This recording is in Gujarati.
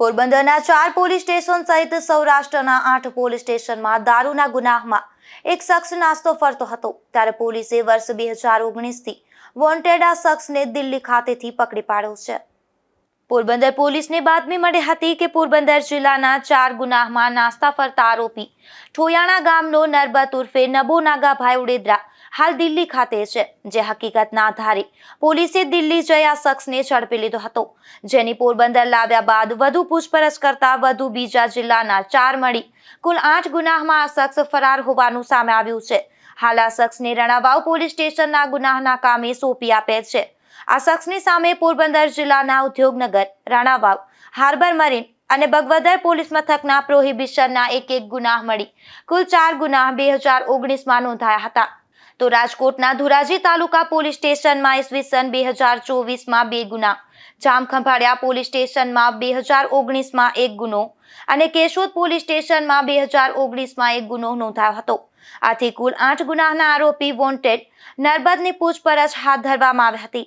પોરબંદરના ચાર પોલીસ સ્ટેશન સહિત સૌરાષ્ટ્રના આઠ પોલીસ સ્ટેશનમાં દારૂના ગુનાહમાં એક શખ્સ નાસ્તો ફરતો હતો. ત્યારે પોલીસે વર્ષ બે હજાર ઓગણીસથી વોન્ટેડ આ શખ્સને દિલ્હી ખાતેથી પકડી પાડ્યો છે. પોરબંદર પોલીસને બાતમી મળી હતી કે પોરબંદર જિલ્લાના ચાર ગુનાહમાં નાસ્તા ફરતા આરોપી ઠોયાણા ગામનો નરબત ઉર્ફે નબો નાગાભાઈ ઉડેદરા હાલ દિલ્હી ખાતે છે, જે હકીકતના આધારે પોલીસે દિલ્હી જઈ આ શખ્સને ઝડપી લીધો હતો. જેની પોરબંદર લાવ્યા બાદ વધુ પૂછપરછ કરતા વધુ બીજા જિલ્લાના ચાર મળી કુલ આઠ ગુનાહમાં આ શખ્સ ફરાર હોવાનું સામે આવ્યું છે. હાલ આ શખ્સને રણાવાવ પોલીસ સ્ટેશનના ગુનાહના કામે સોંપી આપે છે. આ શખ્સની સામે પોરબંદર જિલ્લાના ઉદ્યોગનગર, રાણાવાવ, હાર્બર મરીન અને બગવદર પોલીસ મથકના પ્રોહિબિશનના એક એક ગુનાહ મળી. કુલ ચાર ગુનાહ બે હજાર ઓગણીસમાં નોંધાયા હતા. તો રાજકોટના ધોરાજી તાલુકા પોલીસ સ્ટેશનમાં ઈસવીસન બે હજાર ચોવીસમાં બે ગુના જામખંભાળિયા પોલીસ સ્ટેશનમાં બે હજાર ઓગણીસમાં એક ગુનો અને કેશોદ પોલીસ સ્ટેશનમાં બે હજાર ઓગણીસમાં એક ગુનો નોંધાયો હતો. આથી કુલ આઠ ગુનાહના આરોપી વોન્ટેડ નર્બદની પૂછપરછ હાથ ધરવામાં આવી હતી.